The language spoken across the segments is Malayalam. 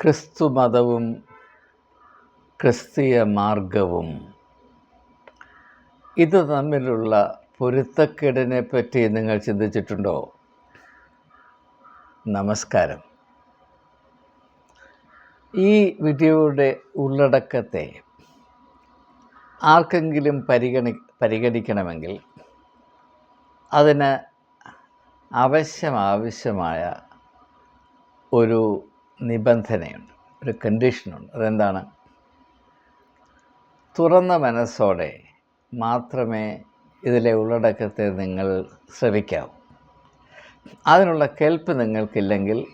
ക്രിസ്തുമതവും ക്രിസ്തീയ മാർഗവും ഇത് തമ്മിലുള്ള പൊരുത്തക്കേടിനെ പറ്റി നിങ്ങൾ ചിന്തിച്ചിട്ടുണ്ടോ? നമസ്കാരം. ഈ വീഡിയോയുടെ ഉള്ളടക്കത്തെ ആർക്കെങ്കിലും പരിഗണി പരിഗണിക്കണമെങ്കിൽ അതിന് അവശ്യം ആവശ്യമായ ഒരു നിബന്ധനയുണ്ട് ഒരു കണ്ടീഷനുണ്ട് അതെന്താണ്? തുറന്ന മനസ്സോടെ മാത്രമേ ഇതിലെ ഉള്ളടക്കത്തെ നിങ്ങൾ ശ്രവിക്കാവൂ അതിനുള്ള കേൾപ്പ് നിങ്ങൾക്കില്ലെങ്കിൽ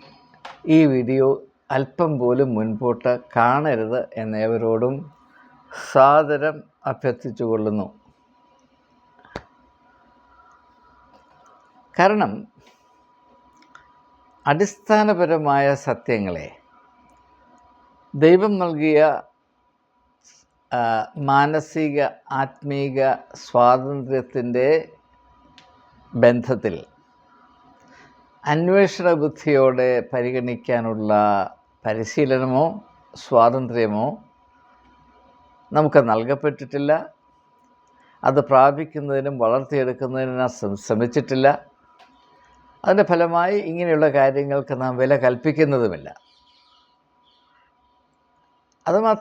ഈ വീഡിയോ അല്പം പോലും മുൻപോട്ട് കാണരുത് എന്നേവരോടും സാദരം അഭ്യർത്ഥിച്ചു കൊള്ളുന്നു കാരണം അടിസ്ഥാനപരമായ സത്യങ്ങളെ ദൈവം നൽകിയ മാനസിക ആത്മീക സ്വാതന്ത്ര്യത്തിന്റെ ബന്ധത്തിൽ അന്വേഷണ ബുദ്ധിയോടെ പരിഗണിക്കാനുള്ള പരിശീലനമോ സ്വാതന്ത്ര്യമോ നമുക്ക് നൽകപ്പെട്ടിട്ടില്ല. അത് പ്രാപിക്കുന്നതിനും വളർത്തിയെടുക്കുന്നതിനും ശ്രമിച്ചിട്ടില്ല. അതിന്റെ ഫലമായി ഇങ്ങനെയുള്ള കാര്യങ്ങൾക്ക് നാം വില കൽപ്പിക്കുന്നതുമില്ല. അത് മാ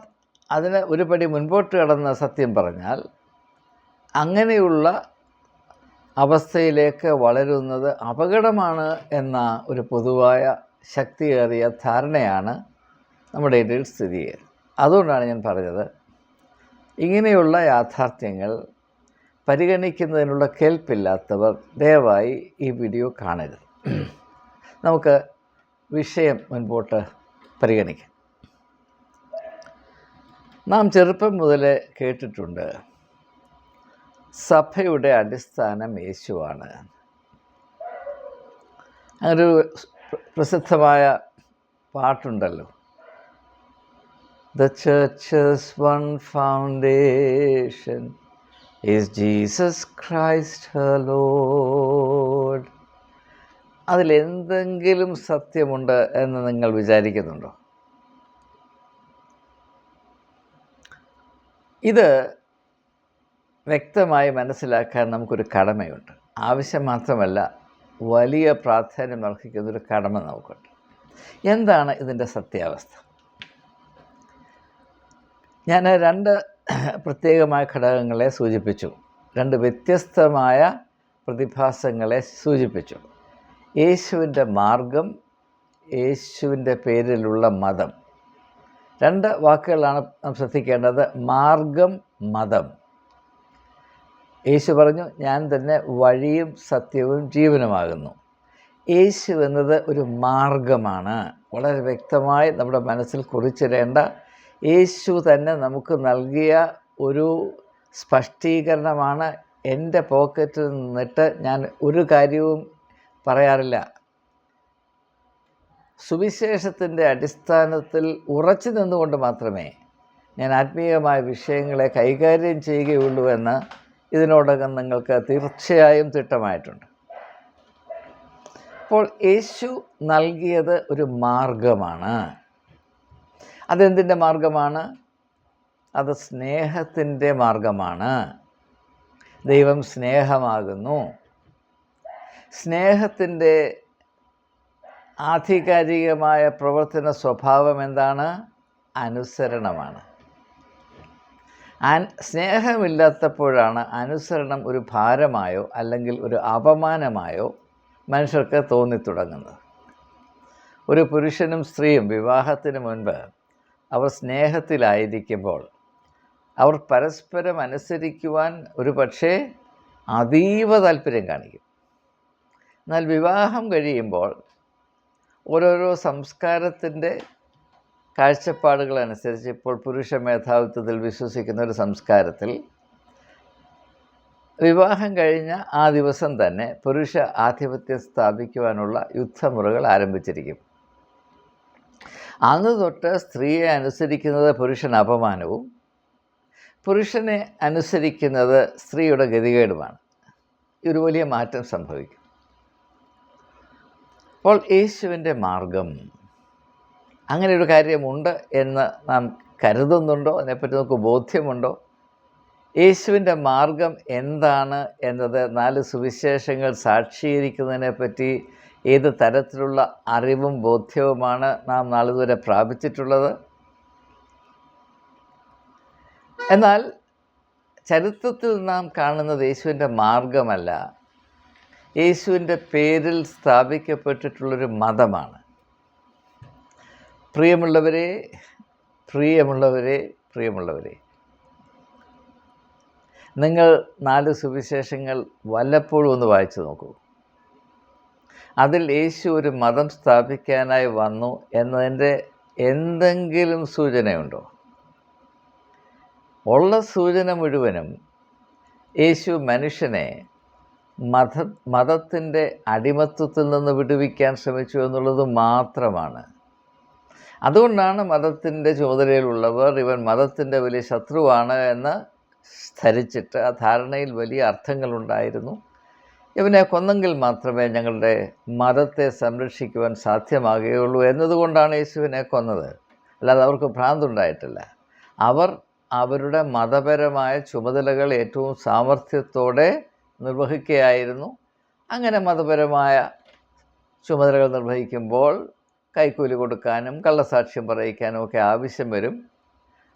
അതിന് ഒരു പടി മുൻപോട്ട് കടന്ന സത്യം പറഞ്ഞാൽ അങ്ങനെയുള്ള അവസ്ഥയിലേക്ക് വളരുന്നത് അപകടമാണ് എന്ന ഒരു പൊതുവായ ശക്തിയേറിയ ധാരണയാണ് നമ്മുടെ ഇടയിൽ സ്ഥിതി ചെയ്യുന്നത്. അതുകൊണ്ടാണ് ഞാൻ പറഞ്ഞത് ഇങ്ങനെയുള്ള യാഥാർത്ഥ്യങ്ങൾ പരിഗണിക്കുന്നതിനുള്ള കേൾപ്പില്ലാത്തവർ ദയവായി ഈ വീഡിയോ കാണരുത്. നമുക്ക് വിഷയം മുൻപോട്ട് പരിഗണിക്കാം. നാം ചെറുപ്പം മുതൽ കേട്ടിട്ടുണ്ട് സഭയുടെ അടിസ്ഥാനം യേശുവാണ്. അങ്ങനൊരു പ്രസിദ്ധമായ പാട്ടുണ്ടല്ലോ. The church's one foundation is Jesus Christ ഹലോഡ്. അതിലെന്തെങ്കിലും സത്യമുണ്ട് എന്ന് നിങ്ങൾ വിചാരിക്കുന്നുണ്ടോ? ഇത് വ്യക്തമായി മനസ്സിലാക്കാൻ നമുക്കൊരു കടമയുണ്ട്. ആവശ്യം മാത്രമല്ല വലിയ പ്രാധാന്യം അർഹിക്കുന്നൊരു കടമ നമുക്കുണ്ട്. എന്താണ് ഇതിന്റെ സത്യാവസ്ഥ? ഞാൻ രണ്ട് പ്രത്യേകമായ ഘടകങ്ങളെ സൂചിപ്പിച്ചു. രണ്ട് വ്യത്യസ്തമായ പ്രതിഭാസങ്ങളെ സൂചിപ്പിച്ചു. യേശുവിന്റെ മാർഗം യേശുവിന്റെ പേരിലുള്ള മതം. രണ്ട് വാക്കുകളാണ് നാം ശ്രദ്ധിക്കേണ്ടത്. മാർഗം മതം. യേശു പറഞ്ഞു ഞാൻ തന്നെ വഴിയും സത്യവും ജീവനുമാകുന്നു. യേശു എന്നത് ഒരു മാർഗമാണ്. വളരെ വ്യക്തമായി നമ്മുടെ മനസ്സിൽ കുറിച്ചിടേണ്ട യേശു തന്നെ നമുക്ക് നൽകിയ ഒരു സ്പഷ്ടീകരണമാണ് എന്റെ പോക്കറ്റിൽ നിന്നിട്ട് ഞാൻ ഒരു കാര്യവും പറയാറില്ല. സുവിശേഷത്തിന്റെ അടിസ്ഥാനത്തിൽ ഉറച്ചു നിന്നുകൊണ്ട് മാത്രമേ ഞാൻ ആത്മീയമായ വിഷയങ്ങളെ കൈകാര്യം ചെയ്യുകയുള്ളൂ എന്ന് ഇതിനോടകം നിങ്ങൾക്ക് തീർച്ചയായും തിട്ടമായിട്ടുണ്ട്. അപ്പോൾ യേശു നൽകിയത് ഒരു മാർഗമാണ്. അതെന്തിന്റെ മാർഗമാണ്? അത് സ്നേഹത്തിന്റെ മാർഗമാണ്. ദൈവം സ്നേഹമാകുന്നു. സ്നേഹത്തിന്റെ ആധികാരികമായ പ്രവർത്തന സ്വഭാവം എന്താണ്? അനുസരണമാണ്. സ്നേഹമില്ലാത്തപ്പോഴാണ് അനുസരണം ഒരു ഭാരമായോ അല്ലെങ്കിൽ ഒരു അപമാനമായോ മനുഷ്യർക്ക് തോന്നിത്തുടങ്ങുന്നത്. ഒരു പുരുഷനും സ്ത്രീയും വിവാഹത്തിന് മുൻപ് അവർ സ്നേഹത്തിലായിരിക്കുമ്പോൾ അവർ പരസ്പരം അനുസരിക്കുവാൻ ഒരു പക്ഷേ അതീവ താല്പര്യം കാണിക്കും. എന്നാൽ വിവാഹം കഴിയുമ്പോൾ ഓരോരോ സംസ്കാരത്തിന്റെ കാഴ്ചപ്പാടുകളനുസരിച്ച് ഇപ്പോൾ പുരുഷ മേധാവിത്വത്തിൽ വിശ്വസിക്കുന്ന ഒരു സംസ്കാരത്തിൽ വിവാഹം കഴിഞ്ഞ ആ ദിവസം തന്നെ പുരുഷ ആധിപത്യം സ്ഥാപിക്കുവാനുള്ള യുദ്ധമുറകൾ ആരംഭിച്ചിരിക്കും. അന്ന് തൊട്ട് സ്ത്രീയെ അനുസരിക്കുന്നത് പുരുഷൻ അപമാനവും പുരുഷനെ അനുസരിക്കുന്നത് സ്ത്രീയുടെ ഗതികേടുമാണ്. ഒരു വലിയ മാറ്റം സംഭവിക്കും. അപ്പോൾ യേശുവിന്റെ മാർഗം അങ്ങനെ ഒരു കാര്യമുണ്ട് എന്ന് നാം കരുതുന്നുണ്ടോ? അതിനെപ്പറ്റി നമുക്ക് ബോധ്യമുണ്ടോ? യേശുവിന്റെ മാർഗം എന്താണ് എന്നത് നാല് സുവിശേഷങ്ങൾ സാക്ഷീകരിക്കുന്നതിനെ പറ്റി ഏത് തരത്തിലുള്ള അറിവും ബോധ്യവുമാണ് നാം നാളിതുവരെ പ്രാപിച്ചിട്ടുള്ളത്? എന്നാൽ ചരിത്രത്തിൽ നാം കാണുന്നത് യേശുവിന്റെ മാർഗമല്ല. യേശുവിന്റെ പേരിൽ സ്ഥാപിക്കപ്പെട്ടിട്ടുള്ളൊരു മതമാണ്. പ്രിയമുള്ളവരെ പ്രിയമുള്ളവരെ പ്രിയമുള്ളവരെ നിങ്ങൾ നാല് സുവിശേഷങ്ങൾ വല്ലപ്പോഴും ഒന്ന് വായിച്ചു നോക്കൂ. അതിൽ യേശു ഒരു മതം സ്ഥാപിക്കാനായി വന്നു എന്നതിന്റെ എന്തെങ്കിലും സൂചനയുണ്ടോ? ഉള്ള സൂചന മുഴുവനും യേശു മനുഷ്യനെ മത മതത്തിന്റെ അടിമത്വത്തിൽ നിന്ന് വിടുവിക്കാൻ ശ്രമിച്ചു എന്നുള്ളത് മാത്രമാണ്. അതുകൊണ്ടാണ് മതത്തിന്റെ ചുമതലയിലുള്ളവർ ഇവൻ മതത്തിന്റെ വലിയ ശത്രുവാണ് എന്ന് ധരിച്ചിട്ട് ആ ധാരണയിൽ വലിയ അർത്ഥങ്ങളുണ്ടായിരുന്നു. ഇവനെ കൊന്നെങ്കിൽ മാത്രമേ ഞങ്ങളുടെ മതത്തെ സംരക്ഷിക്കുവാൻ സാധ്യമാകുകയുള്ളൂ എന്നതുകൊണ്ടാണ് യേശുവിനെ കൊന്നത്. അല്ലാതെ അവർക്ക് ഭ്രാന്തുണ്ടായിട്ടില്ല. അവർ അവരുടെ മതപരമായ ചുമതലകൾ ഏറ്റവും സാമർഥ്യത്തോടെ നിർവഹിക്കുകയായിരുന്നു. അങ്ങനെ മതപരമായ ചുമതലകൾ നിർവഹിക്കുമ്പോൾ കൈക്കൂലി കൊടുക്കാനും കള്ളസാക്ഷ്യം പറയിക്കാനും ഒക്കെ ആവശ്യം വരും.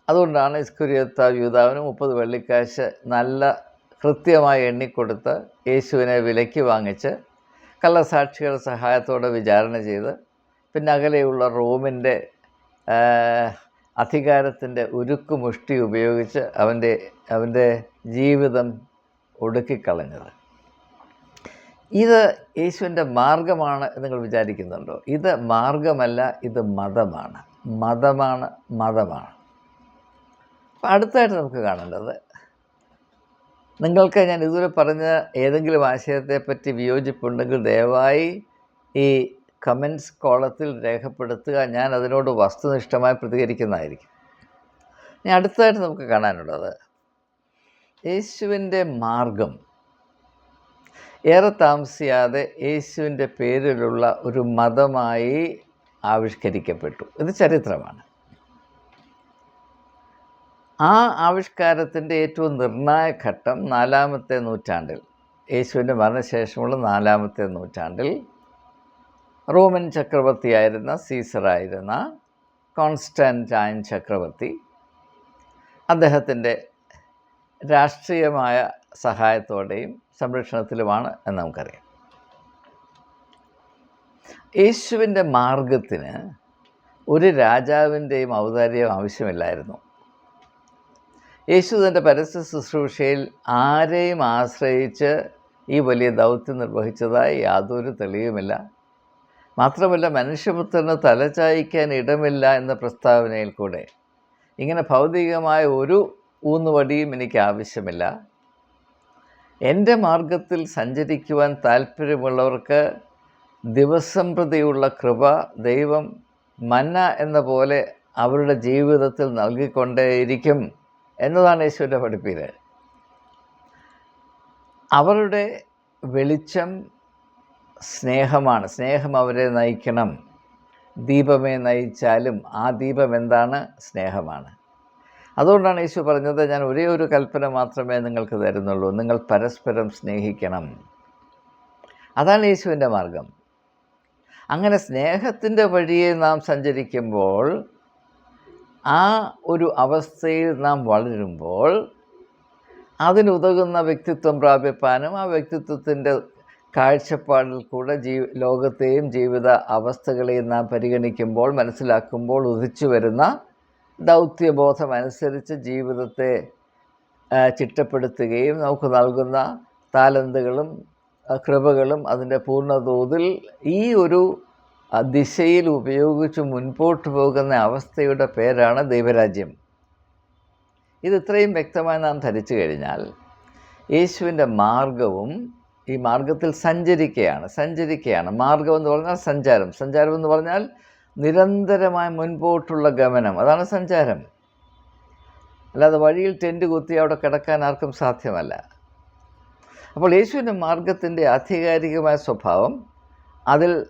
അതുകൊണ്ടാണ് ഇസ്കുരിയത്ത യൂതാവിന് മുപ്പത് വെള്ളിക്കാശ് നല്ല കൃത്യമായി എണ്ണിക്കൊടുത്ത് യേശുവിനെ വിലയ്ക്ക് വാങ്ങിച്ച് കള്ളസാക്ഷികളുടെ സഹായത്തോടെ വിചാരണ ചെയ്ത് പിന്നെ അകലെയുള്ള റോമിന്റെ അധികാരത്തിന്റെ ഉരുക്കുമുഷ്ടി ഉപയോഗിച്ച് അവന്റെ അവന്റെ ജീവിതം ഒടുക്കിക്കളഞ്ഞത്. ഇത് യേശുവിന്റെ മാർഗമാണ് നിങ്ങൾ വിചാരിക്കുന്നുണ്ടോ? ഇത് മാർഗമല്ല ഇത് മതമാണ്. മതമാണ് മതമാണ്. അടുത്തായിട്ട് നമുക്ക് കാണേണ്ടത് നിങ്ങൾക്ക് ഞാൻ ഇതുവരെ പറഞ്ഞ ഏതെങ്കിലും ആശയത്തെപ്പറ്റി വിയോജിപ്പുണ്ടെങ്കിൽ ദയവായി ഈ കമൻസ് കോളത്തിൽ രേഖപ്പെടുത്തുക. ഞാൻ അതിനോട് വസ്തുനിഷ്ഠമായി പ്രതികരിക്കുന്നതായിരിക്കും. ഇനി അടുത്തതായിട്ട് നമുക്ക് കാണാനുള്ളത്. യേശുവിന്റെ മാർഗം. ഏറെ താമസിയാതെ യേശുവിന്റെ പേരിലുള്ള ഒരു മതമായി ആവിഷ്കരിക്കപ്പെട്ടു. ഇത് ചരിത്രമാണ്. ആ ആവിഷ്കാരത്തിന്റെ ഏറ്റവും നിർണായക ഘട്ടം നാലാമത്തെ നൂറ്റാണ്ടിൽ യേശുവിന്റെ മരണശേഷമുള്ള നാലാമത്തെ നൂറ്റാണ്ടിൽ റോമൻ ചക്രവർത്തിയായിരുന്ന സീസറായിരുന്ന കോൺസ്റ്റന്റൈൻ ചക്രവർത്തി അദ്ദേഹത്തിന്റെ രാഷ്ട്രീയമായ സഹായത്തോടെയും സംരക്ഷണത്തിലുമാണ് എന്ന് നമുക്കറിയാം. യേശുവിന്റെ മാർഗത്തിന് ഒരു രാജാവിന്റെയും ഔദാര്യം ആവശ്യമില്ലായിരുന്നു. യേശു തന്റെ പരസ്യ ശുശ്രൂഷയിൽ ആരെയും ആശ്രയിച്ച് ഈ വലിയ ദൗത്യം നിർവഹിച്ചതായി യാതൊരു തെളിവുമില്ല. മാത്രമല്ല മനുഷ്യപുത്രന് തലചായ്ക്കാൻ ഇടമില്ല എന്ന പ്രസ്താവനയിൽ കൂടെ ഇങ്ങനെ ഭൗതികമായ ഒരു ഊന്നുവടിയും എനിക്ക് ആവശ്യമില്ല. എന്റെ മാർഗത്തിൽ സഞ്ചരിക്കുവാൻ താല്പര്യമുള്ളവർക്ക് ദിവസം പ്രതിയുള്ള കൃപ ദൈവം മന്ന എന്ന പോലെ അവരുടെ ജീവിതത്തിൽ നൽകിക്കൊണ്ടേയിരിക്കും. എന്നതാണ് യേശുവിന്റെ പഠിപ്പീര് അവരുടെ വെളിച്ചം സ്നേഹമാണ്. സ്നേഹം അവരെ നയിക്കണം. ദീപമേ നയിച്ചാലും ആ ദീപം എന്താണ്? സ്നേഹമാണ്. അതുകൊണ്ടാണ് യേശു പറഞ്ഞത് ഞാൻ ഒരേ ഒരു കൽപ്പന മാത്രമേ നിങ്ങൾക്ക് തരുന്നുള്ളൂ. നിങ്ങൾ പരസ്പരം സ്നേഹിക്കണം. അതാണ് യേശുവിന്റെ മാർഗം. അങ്ങനെ സ്നേഹത്തിന്റെ വഴിയെ നാം സഞ്ചരിക്കുമ്പോൾ ആ ഒരു അവസ്ഥയിൽ നാം വളരുമ്പോൾ അതിനുതകുന്ന വ്യക്തിത്വം പ്രാപിപ്പാനും ആ വ്യക്തിത്വത്തിന്റെ കാഴ്ചപ്പാടിൽ കൂടെ ജീ ലോകത്തെയും ജീവിത അവസ്ഥകളെയും നാം പരിഗണിക്കുമ്പോൾ മനസ്സിലാക്കുമ്പോൾ ഉദിച്ചു വരുന്ന ദൗത്യബോധം അനുസരിച്ച് ജീവിതത്തെ ചിട്ടപ്പെടുത്തുകയും നമുക്ക് നൽകുന്ന താലന്തുകളും കൃപകളും അതിന്റെ പൂർണതോതിൽ ഈ ഒരു ദിശയിൽ ഉപയോഗിച്ച് മുൻപോട്ട് പോകുന്ന അവസ്ഥയുടെ പേരാണ് ദൈവരാജ്യം. ഇത് ഇത്രയും വ്യക്തമായി നാം ധരിച്ചു കഴിഞ്ഞാൽ യേശുവിന്റെ മാർഗവും ഈ മാർഗത്തിൽ സഞ്ചരിക്കുകയാണ് സഞ്ചരിക്കുകയാണ് മാർഗം എന്ന് പറഞ്ഞാൽ സഞ്ചാരം. സഞ്ചാരം എന്ന് പറഞ്ഞാൽ നിരന്തരമായ മുൻപോട്ടുള്ള ഗമനം. അതാണ് സഞ്ചാരം. അല്ലാതെ വഴിയിൽ ടെന്റ് കുത്തി അവിടെ കിടക്കാൻ ആർക്കും സാധ്യമല്ല. അപ്പോൾ യേശുവിന്റെ മാർഗത്തിന്റെ ആധികാരികമായ സ്വഭാവം അതിൽ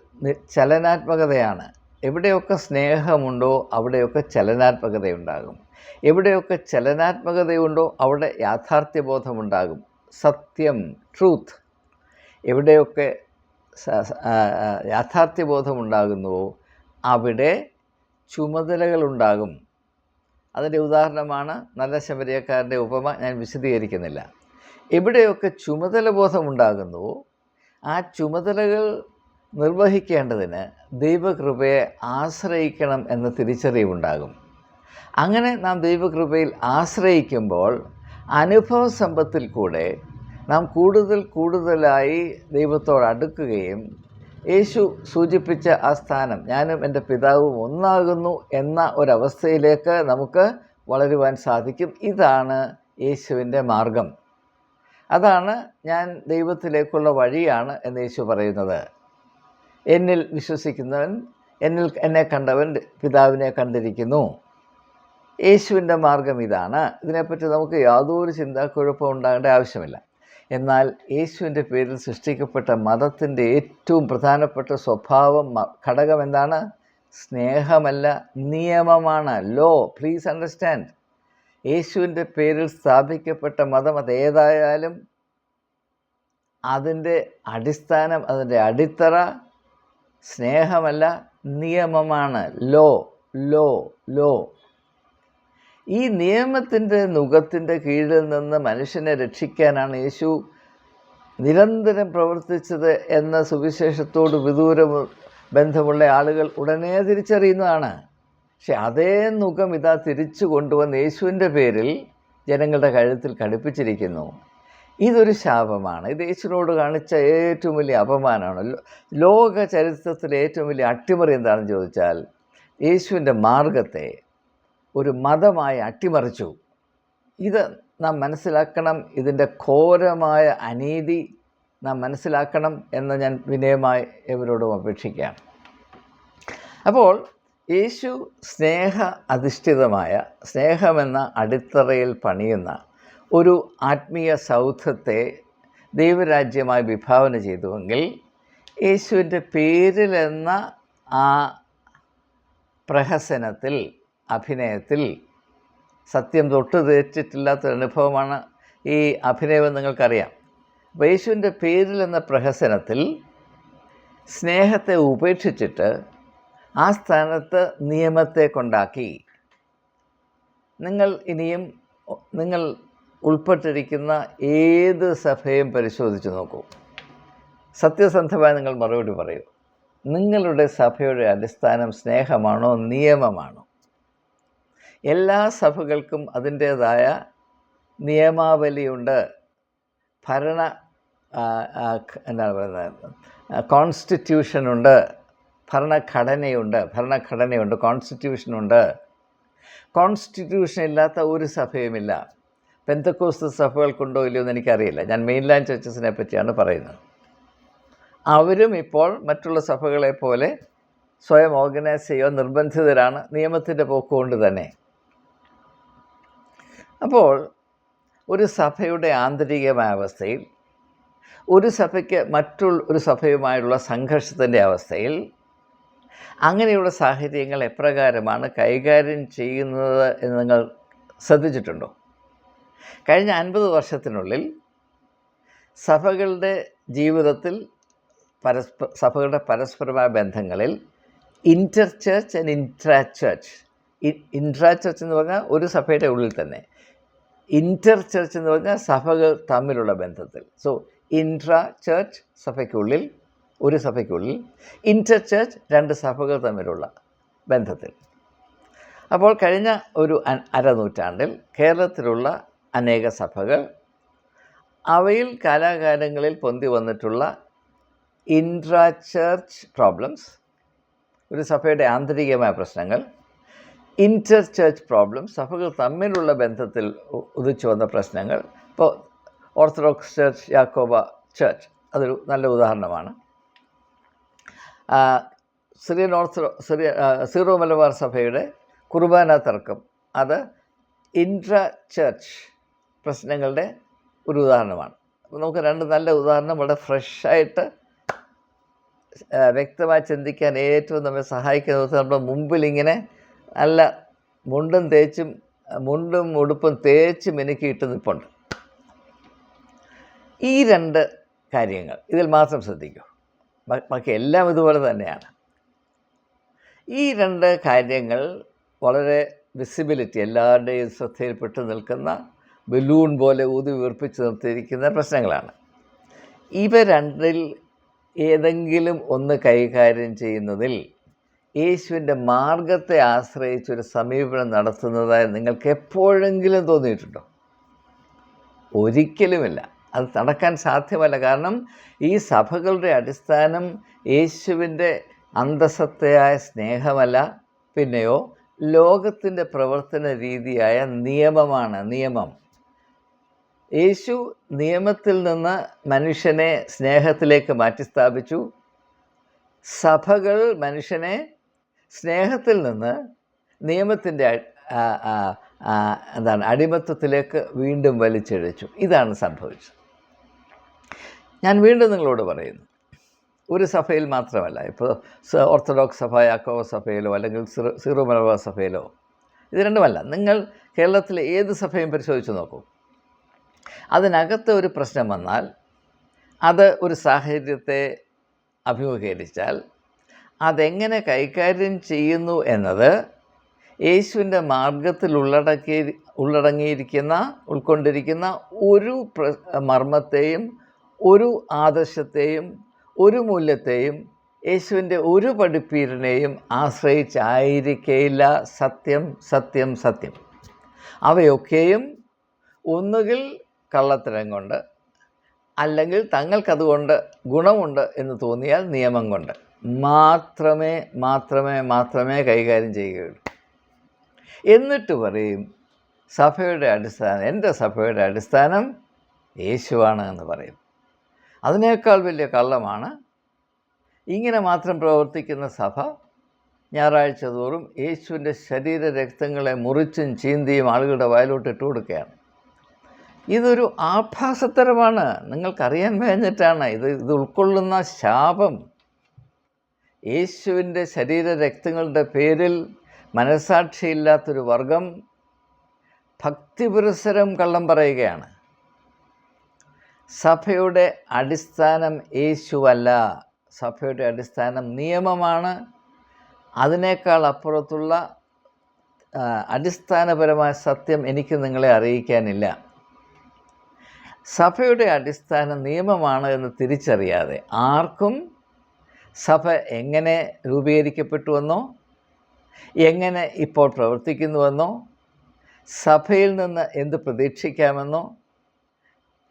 ചലനാത്മകതയാണ്. എവിടെയൊക്കെ സ്നേഹമുണ്ടോ അവിടെയൊക്കെ ചലനാത്മകതയുണ്ടാകും. എവിടെയൊക്കെ ചലനാത്മകതയുണ്ടോ അവിടെ യാഥാർത്ഥ്യബോധമുണ്ടാകും. സത്യം ട്രൂത്ത്. എവിടെയൊക്കെ യാഥാർത്ഥ്യബോധമുണ്ടാകുന്നുവോ അവിടെ ചുമതലകളുണ്ടാകും. അതിന്റെ ഉദാഹരണമാണ് നല്ല ശബരിയക്കാരന്റെ ഉപമ ഞാൻ വിശദീകരിക്കുന്നില്ല. എവിടെയൊക്കെ ചുമതല ബോധമുണ്ടാകുന്നുവോ ആ ചുമതലകൾ നിർവഹിക്കേണ്ടതിന് ദൈവകൃപയെ ആശ്രയിക്കണം എന്ന തിരിച്ചറിവുണ്ടാകും. അങ്ങനെ നാം ദൈവകൃപയിൽ ആശ്രയിക്കുമ്പോൾ അനുഭവ സമ്പത്തിൽ കൂടെ നാം കൂടുതൽ കൂടുതലായി ദൈവത്തോട് അടുക്കുകയും യേശു സൂചിപ്പിച്ച ആ സ്ഥാനം ഞാനും എന്റെ പിതാവും ഒന്നാകുന്നു എന്ന ഒരവസ്ഥയിലേക്ക് നമുക്ക് വളരുവാൻ സാധിക്കും. ഇതാണ് യേശുവിന്റെ മാർഗം. അതാണ് ഞാൻ ദൈവത്തിലേക്കുള്ള വഴിയാണ് എന്ന് യേശു പറയുന്നത്. എന്നിൽ വിശ്വസിക്കുന്നവൻ എന്നിൽ എന്നെ കണ്ടവൻ പിതാവിനെ കണ്ടിരിക്കുന്നു. യേശുവിന്റെ മാർഗം ഇതാണ്. ഇതിനെപ്പറ്റി നമുക്ക് യാതൊരു ചിന്താക്കുഴപ്പവും ഉണ്ടാകേണ്ട ആവശ്യമില്ല. എന്നാൽ യേശുവിന്റെ പേരിൽ സൃഷ്ടിക്കപ്പെട്ട മതത്തിന്റെ ഏറ്റവും പ്രധാനപ്പെട്ട സ്വഭാവം ഘടകം എന്താണ്? സ്നേഹമല്ല നിയമമാണ്. ലോ പ്ലീസ് അണ്ടർസ്റ്റാൻഡ് യേശുവിന്റെ പേരിൽ സ്ഥാപിക്കപ്പെട്ട മതം അതേതായാലും അതിന്റെ അടിസ്ഥാനം അതിന്റെ അടിത്തറ സ്നേഹമല്ല നിയമമാണ്. Law law law. ഈ നിയമത്തിന്റെ നുഖത്തിന്റെ കീഴിൽ നിന്ന് മനുഷ്യനെ രക്ഷിക്കാനാണ് യേശു നിരന്തരം പ്രവർത്തിച്ചത് എന്ന സുവിശേഷത്തോട് വിദൂര ബന്ധമുള്ള ആളുകൾ ഉടനെ തിരിച്ചറിയുന്നതാണ്. പക്ഷെ അതേ നുഖം ഇതാ തിരിച്ചു കൊണ്ടുവന്ന് യേശുവിന്റെ പേരിൽ ജനങ്ങളുടെ കഴുത്തിൽ ഘടിപ്പിച്ചിരിക്കുന്നു. ഇതൊരു ശാപമാണ്. ഇത് യേശുവിനോട് കാണിച്ച ഏറ്റവും വലിയ അപമാനമാണ്. ലോക ചരിത്രത്തിലെ ഏറ്റവും വലിയ അട്ടിമറി എന്താണെന്ന് ചോദിച്ചാൽ യേശുവിന്റെ മാർഗത്തെ ഒരു മതമായി അട്ടിമറിച്ചു. ഇത് നാം മനസ്സിലാക്കണം. ഇതിന്റെ ഘോരമായ അനീതി നാം മനസ്സിലാക്കണം എന്ന് ഞാൻ വിനയമായി ഇവരോടും അപേക്ഷിക്കുകയാണ്. അപ്പോൾ യേശു സ്നേഹ അധിഷ്ഠിതമായ സ്നേഹമെന്ന അടിത്തറയിൽ പണിയുന്ന ഒരു ആത്മീയ സൗധത്തെ ദൈവരാജ്യമായി വിഭാവന ചെയ്തുവെങ്കിൽ യേശുവിന്റെ പേരിലെന്ന ആ പ്രഹസനത്തിൽ അഭിനയത്തിൽ സത്യം തൊട്ട് തേറ്റിട്ടില്ലാത്തൊരു അനുഭവമാണ് ഈ അഭിനയം നിങ്ങൾക്കറിയാം. അപ്പോൾ യേശുവിന്റെ പേരിൽ എന്ന പ്രഹസനത്തിൽ സ്നേഹത്തെ ഉപേക്ഷിച്ചിട്ട് ആ സ്ഥാനത്ത് നിയമത്തെ കൊണ്ടാക്കി. നിങ്ങൾ ഇനിയും നിങ്ങൾ ഉൾപ്പെട്ടിരിക്കുന്ന ഏത് സഭയും പരിശോധിച്ച് നോക്കൂ. സത്യസന്ധമായി നിങ്ങൾ മറുപടി പറയൂ. നിങ്ങളുടെ സഭയുടെ അടിസ്ഥാനം സ്നേഹമാണോ നിയമമാണോ? എല്ലാ സഭകൾക്കും അതിന്റേതായ നിയമാവലിയുണ്ട്. ഭരണ എന്താണ് പറയുന്നത്? കോൺസ്റ്റിറ്റ്യൂഷനുണ്ട്. ഭരണഘടനയുണ്ട്. ഭരണഘടനയുണ്ട്. കോൺസ്റ്റിറ്റ്യൂഷനുണ്ട്. കോൺസ്റ്റിറ്റ്യൂഷൻ ഇല്ലാത്ത ഒരു സഭയുമില്ല. പെന്തക്കോസ്ത് സഭകൾക്കുണ്ടോ ഇല്ലയോ എന്ന് എനിക്കറിയില്ല. ഞാൻ മെയിൻലാൻഡ് ചർച്ചസിനെ പറ്റിയാണ് പറയുന്നത്. അവരും ഇപ്പോൾ മറ്റുള്ള സഭകളെ പോലെ സ്വയം ഓർഗനൈസ് ചെയ്യുക നിർബന്ധിതരാണ്. നിയമത്തിന്റെ പോക്കുകൊണ്ട് തന്നെ. അപ്പോൾ ഒരു സഭയുടെ ആന്തരികമായ അവസ്ഥയിൽ ഒരു സഭയ്ക്ക് മറ്റുള്ള ഒരു സഭയുമായുള്ള സംഘർഷത്തിന്റെ അവസ്ഥയിൽ അങ്ങനെയുള്ള സാഹചര്യങ്ങൾ എപ്രകാരമാണ് കൈകാര്യം ചെയ്യുന്നത് എന്ന് നിങ്ങൾ ശ്രദ്ധിച്ചിട്ടുണ്ടോ? കഴിഞ്ഞ അൻപത് വർഷത്തിനുള്ളിൽ സഭകളുടെ ജീവിതത്തിൽ പരസ്പ സഭകളുടെ പരസ്പരമായ ബന്ധങ്ങളിൽ inter church and intra church intra church എന്ന് പറഞ്ഞാൽ ഒരു സഭയുടെ ഉള്ളിൽ തന്നെ. ഇന്റർ ചർച്ച് എന്ന് പറഞ്ഞാൽ സഭകൾ തമ്മിലുള്ള ബന്ധത്തിൽ. സോ ഇൻട്രാ ചർച്ച് സഭയ്ക്കുള്ളിൽ ഒരു സഭയ്ക്കുള്ളിൽ ഇന്റർ ചർച്ച് രണ്ട് സഭകൾ തമ്മിലുള്ള ബന്ധത്തിൽ. അപ്പോൾ കഴിഞ്ഞ ഒരു അരനൂറ്റാണ്ടിൽ കേരളത്തിലുള്ള അനേക സഭകൾ. അവയിൽ കാലാകാലങ്ങളിൽ പൊന്തി വന്നിട്ടുള്ള ഇൻട്രാ ചർച്ച് പ്രോബ്ലംസ് ഒരു സഭയുടെ ആന്തരികമായ പ്രശ്നങ്ങൾ ഇന്റർ ചർച്ച് പ്രോബ്ലംസ് സഭകൾ തമ്മിലുള്ള ബന്ധത്തിൽ ഉദിച്ചു വന്ന പ്രശ്നങ്ങൾ. ഇപ്പോൾ ഓർത്തഡോക്സ് ചർച്ച് യാക്കോബ ചർച്ച് അതൊരു നല്ല ഉദാഹരണമാണ്. സിറിയൻ ഓർത്തഡോ സിറിയ സീറോ മലബാർ സഭയുടെ കുർബാന തർക്കം. അത് ഇൻട്രാ ചർച്ച് പ്രശ്നങ്ങളുടെ ഒരു ഉദാഹരണമാണ്. അപ്പോൾ നമുക്ക് രണ്ട് നല്ല ഉദാഹരണം വളരെ ഫ്രഷായിട്ട് വ്യക്തമായി ചിന്തിക്കാൻ ഏറ്റവും നമ്മെ സഹായിക്കുന്ന ദിവസം നമ്മുടെ മുമ്പിൽ ഇങ്ങനെ നല്ല മുണ്ടും തേച്ചും മുണ്ടും ഉടുപ്പും തേച്ചും എനിക്ക് ഇട്ട് നിൽപ്പുണ്ട്. ഈ രണ്ട് കാര്യങ്ങൾ ഇതിൽ മാത്രം ശ്രദ്ധിക്കൂ. ബാക്കി എല്ലാം ഇതുപോലെ തന്നെയാണ്. ഈ രണ്ട് കാര്യങ്ങൾ വളരെ വിസിബിലിറ്റി എല്ലാവരുടെയും ശ്രദ്ധയിൽപ്പെട്ട് നിൽക്കുന്ന ബലൂൺ പോലെ ഊതി വീർപ്പിച്ച് നിർത്തിയിരിക്കുന്ന പ്രശ്നങ്ങളാണ്. ഇവ രണ്ടിൽ ഏതെങ്കിലും ഒന്ന് കൈകാര്യം ചെയ്യുന്നതിൽ യേശുവിന്റെ മാർഗത്തെ ആശ്രയിച്ചൊരു സമീപനം നടത്തുന്നതായി നിങ്ങൾക്ക് എപ്പോഴെങ്കിലും തോന്നിയിട്ടുണ്ടോ? ഒരിക്കലുമില്ല. അത് നടക്കാൻ സാധ്യമല്ല. കാരണം ഈ സഭകളുടെ അടിസ്ഥാനം യേശുവിന്റെ അന്തസത്തയായ സ്നേഹമല്ല പിന്നെയോ ലോകത്തിന്റെ പ്രവർത്തന രീതിയായ നിയമമാണ്. നിയമം. യേശു നിയമത്തിൽ നിന്ന് മനുഷ്യനെ സ്നേഹത്തിലേക്ക് മാറ്റിസ്ഥാപിച്ചു. സഭകൾ മനുഷ്യനെ സ്നേഹത്തിൽ നിന്ന് നിയമത്തിന്റെ എന്താണ് അടിമത്വത്തിലേക്ക് വീണ്ടും വലിച്ചെഴിച്ചു. ഇതാണ് സംഭവിച്ചത്. ഞാൻ വീണ്ടും നിങ്ങളോട് പറയുന്നു. ഒരു സഭയിൽ മാത്രമല്ല ഇപ്പോൾ ഓർത്തഡോക്സ് സഭ യാക്കോബ സഭയിലോ അല്ലെങ്കിൽ സിറോ സീറോ മലബാർ സഭയിലോ ഇത് രണ്ടുമല്ല. നിങ്ങൾ കേരളത്തിലെ ഏത് സഭയും പരിശോധിച്ച് നോക്കൂ. അതിനകത്ത് ഒരു പ്രശ്നം വന്നാൽ അത് ഒരു സാഹചര്യത്തെ അഭിമുഖീകരിച്ചാൽ അതെങ്ങനെ കൈകാര്യം ചെയ്യുന്നു എന്നത് യേശുവിന്റെ മാർഗത്തിൽ ഉള്ളടക്കി ഉള്ളടങ്ങിയിരിക്കുന്ന ഉൾക്കൊണ്ടിരിക്കുന്ന ഒരു മർമ്മത്തെയും ഒരു ആദർശത്തെയും ഒരു മൂല്യത്തെയും യേശുവിന്റെ ഒരു പഠിപ്പീരനെയും ആശ്രയിച്ചായിരിക്കയില്ല സത്യം സത്യം സത്യം. അവയൊക്കെയും ഒന്നുകിൽ കള്ളത്തരം കൊണ്ട് അല്ലെങ്കിൽ തങ്ങൾക്കതുകൊണ്ട് ഗുണമുണ്ട് എന്ന് തോന്നിയാൽ നിയമം കൊണ്ട്. മാത്രമേ മാത്രമേ മാത്രമേ കൈകാര്യം ചെയ്യുകയുള്ളൂ. എന്നിട്ട് പറയും സഭയുടെ അടിസ്ഥാനം എന്റെ സഭയുടെ അടിസ്ഥാനം യേശുവാണ് എന്ന് പറയും. അതിനേക്കാൾ വലിയ കള്ളമാണ് ഇങ്ങനെ മാത്രം പ്രവർത്തിക്കുന്ന സഭ ഞായറാഴ്ച തോറും യേശുവിന്റെ ശരീര രക്തങ്ങളെ മുറിച്ചും ചീന്തിയും ആളുകളുടെ വയലോട്ട് ഇട്ട് കൊടുക്കുകയാണ് ഇതൊരു ആഭാസത്തരമാണ്. നിങ്ങൾക്കറിയാൻ വേഞ്ഞിട്ടാണ് ഇത് ഇത് ഉൾക്കൊള്ളുന്ന ശാപം. യേശുവിന്റെ ശരീര രക്തങ്ങളുടെ പേരിൽ മനസാക്ഷിയില്ലാത്തൊരു വർഗം ഭക്തിപുരസരം കള്ളം പറയുകയാണ്. സഭയുടെ അടിസ്ഥാനം യേശുവല്ല. സഭയുടെ അടിസ്ഥാനം നിയമമാണ്. അതിനേക്കാൾ അപ്പുറത്തുള്ള അടിസ്ഥാനപരമായ സത്യം എനിക്ക് നിങ്ങളെ അറിയിക്കാനില്ല. സഭയുടെ അടിസ്ഥാന നിയമമാണ് എന്ന് തിരിച്ചറിയാതെ ആർക്കും സഭ എങ്ങനെ രൂപീകരിക്കപ്പെട്ടുവെന്നോ എങ്ങനെ ഇപ്പോൾ പ്രവർത്തിക്കുന്നുവെന്നോ സഭയിൽ നിന്ന് എന്ത് പ്രതീക്ഷിക്കാമെന്നോ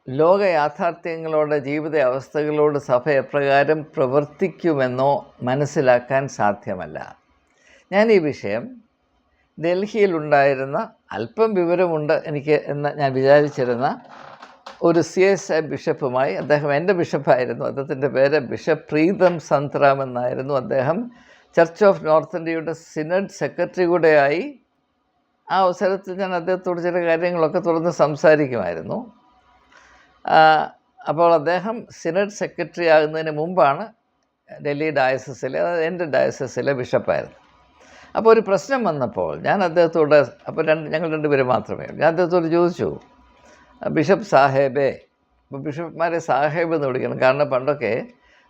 ലോക യാഥാർത്ഥ്യങ്ങളോട് ജീവിത അവസ്ഥകളോട് സഭ എപ്രകാരം പ്രവർത്തിക്കുമെന്നോ മനസ്സിലാക്കാൻ സാധ്യമല്ല. ഞാൻ ഈ വിഷയം ഡൽഹിയിലുണ്ടായിരുന്ന അല്പം വിവരമുണ്ട് എനിക്ക് എന്ന് ഞാൻ വിചാരിച്ചിരുന്ന ഒരു സി എസ് ഐ ബിഷപ്പുമായി അദ്ദേഹം എന്റെ ബിഷപ്പായിരുന്നു. അദ്ദേഹത്തിന്റെ പേര് ബിഷപ്പ് പ്രീതം സന്ത്രാം എന്നായിരുന്നു അദ്ദേഹം. ചർച്ച് ഓഫ് നോർത്ത് ഇന്ത്യയുടെ സിനഡ് സെക്രട്ടറി കൂടെയായി ആ അവസരത്തിൽ ഞാൻ അദ്ദേഹത്തോട് ചില കാര്യങ്ങളൊക്കെ തുറന്ന് സംസാരിക്കുമായിരുന്നു. അപ്പോൾ അദ്ദേഹം സിനഡ് സെക്രട്ടറി ആകുന്നതിന് മുമ്പാണ് ഡൽഹി ഡയസസിലെ അതായത് എന്റെ ഡയസസിലെ ബിഷപ്പായിരുന്നു. അപ്പോൾ ഒരു പ്രശ്നം വന്നപ്പോൾ ഞാൻ അദ്ദേഹത്തോട് അപ്പോൾ രണ്ട് ഞങ്ങൾ രണ്ടുപേരും മാത്രമേ ഉള്ളൂ. ഞാൻ അദ്ദേഹത്തോട് ചോദിച്ചു ബിഷപ്പ് സാഹേബേ ഇപ്പോൾ ബിഷപ്പ്മാരെ സാഹേബ് എന്ന് വിളിക്കണം. കാരണം പണ്ടൊക്കെ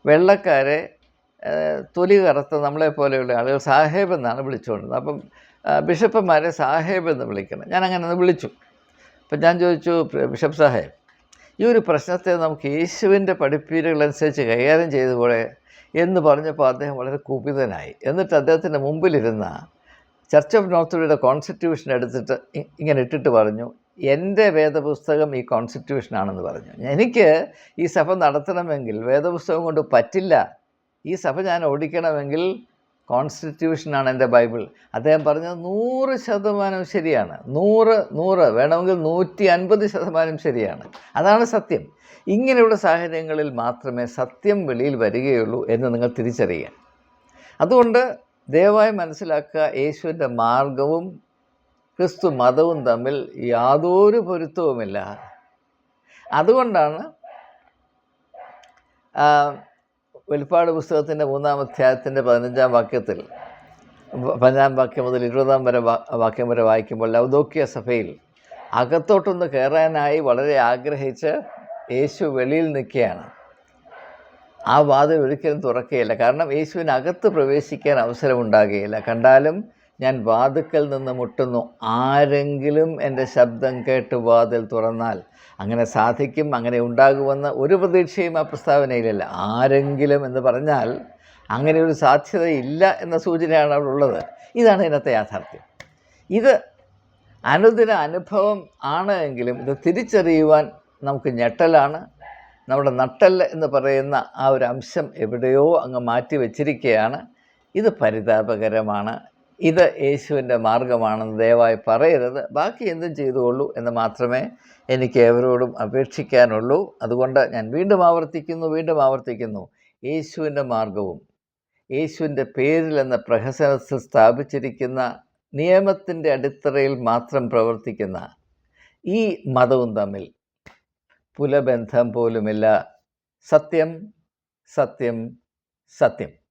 വെള്ളക്കാരെ തൊലി കറുത്ത നമ്മളെ പോലെയുള്ള ആളുകൾ സാഹേബ് എന്നാണ് വിളിച്ചുകൊണ്ടിരുന്നത്. അപ്പം ബിഷപ്പ്മാരെ സാഹേബ് എന്ന് വിളിക്കണം. ഞാൻ അങ്ങനെ ഒന്ന് വിളിച്ചു. അപ്പം ഞാൻ ചോദിച്ചു ബിഷപ്പ് സാഹേബ് ഈ ഒരു പ്രശ്നത്തെ നമുക്ക് യേശുവിന്റെ പഠിപ്പീരുകളനുസരിച്ച് കൈകാര്യം ചെയ്തുകൂടെ എന്ന് പറഞ്ഞപ്പോൾ അദ്ദേഹം വളരെ കുപിതനായി. എന്നിട്ട് അദ്ദേഹത്തിന്റെ മുമ്പിലിരുന്ന ചർച്ച് ഓഫ് നോർത്ത് കോൺസ്റ്റിറ്റ്യൂഷൻ എടുത്തിട്ട് ഇങ്ങനെ ഇട്ടിട്ട് പറഞ്ഞു എന്റെ വേദപുസ്തകം ഈ കോൺസ്റ്റിറ്റ്യൂഷനാണെന്ന് പറഞ്ഞു. എനിക്ക് ഈ സഭ നടത്തണമെങ്കിൽ വേദപുസ്തകം കൊണ്ട് പറ്റില്ല. ഈ സഭ ഞാൻ ഓടിക്കണമെങ്കിൽ കോൺസ്റ്റിറ്റ്യൂഷനാണ് എന്റെ ബൈബിൾ. അദ്ദേഹം പറഞ്ഞത് നൂറ് ശതമാനം ശരിയാണ്. നൂറ് നൂറ് വേണമെങ്കിൽ നൂറ്റി അൻപത് ശതമാനം ശരിയാണ്. അതാണ് സത്യം. ഇങ്ങനെയുള്ള സാഹചര്യങ്ങളിൽ മാത്രമേ സത്യം വെളിയിൽ വരികയുള്ളൂ എന്ന് നിങ്ങൾ തിരിച്ചറിയുക. അതുകൊണ്ട് ദയവായി മനസ്സിലാക്കുക യേശുവിന്റെ മാർഗവും ക്രിസ്തു മതവും തമ്മിൽ യാതൊരു പൊരുത്തവുമില്ല. അതുകൊണ്ടാണ് വെളിപ്പാട് പുസ്തകത്തിന്റെ മൂന്നാം അധ്യായത്തിന്റെ പതിനഞ്ചാം വാക്യത്തിൽ പതിനഞ്ചാം വാക്യം മുതൽ ഇരുപതാം വരെ വാക്യം വരെ വായിക്കുമ്പോൾ ലൗദോക്യ സഭയിൽ അകത്തോട്ടൊന്ന് കയറാനായി വളരെ ആഗ്രഹിച്ച് യേശു വെളിയിൽ നിൽക്കുകയാണ്. ആ വാതിൽ ഒരിക്കലും തുറക്കുകയില്ല. കാരണം യേശുവിനകത്ത് പ്രവേശിക്കാൻ അവസരമുണ്ടാകുകയില്ല. കണ്ടാലും ഞാൻ വാതുക്കൽ നിന്ന് മുട്ടുന്നു. ആരെങ്കിലും എന്റെ ശബ്ദം കേട്ട് വാതിൽ തുറന്നാൽ അങ്ങനെ സാധിക്കും അങ്ങനെ ഉണ്ടാകുമെന്ന് ഒരു പ്രതീക്ഷയും ആ പ്രസ്താവനയിലില്ല. ആരെങ്കിലും എന്ന് പറഞ്ഞാൽ അങ്ങനെ ഒരു സാധ്യതയില്ല എന്ന സൂചനയാണ് അവിടെ ഉള്ളത്. ഇതാണ് ഇതിനകത്തെ യാഥാർത്ഥ്യം. ഇത് അനുദിന അനുഭവം ആണ് എങ്കിലും ഇത് തിരിച്ചറിയുവാൻ നമുക്ക് ഞെട്ടലാണ്. നമ്മുടെ നട്ടൽ എന്ന് പറയുന്ന ആ ഒരു അംശം എവിടെയോ അങ്ങ് മാറ്റി വച്ചിരിക്കുകയാണ്. ഇത് പരിതാപകരമാണ്. ഇത് യേശുവിന്റെ മാർഗമാണെന്ന് ദയവായി പറയരുത്. ബാക്കി എന്തും ചെയ്തുകൊള്ളൂ എന്ന് മാത്രമേ എനിക്ക് എവരോടും അപേക്ഷിക്കാനുള്ളൂ. അതുകൊണ്ട് ഞാൻ വീണ്ടും ആവർത്തിക്കുന്നു വീണ്ടും ആവർത്തിക്കുന്നു. യേശുവിന്റെ മാർഗവും യേശുവിന്റെ പേരിൽ എന്ന പ്രഹസനത്തിൽ സ്ഥാപിച്ചിരിക്കുന്ന നിയമത്തിന്റെ അടിത്തറയിൽ മാത്രം പ്രവർത്തിക്കുന്ന ഈ മതവും തമ്മിൽ പുലബന്ധം പോലുമില്ല. സത്യം സത്യം സത്യം.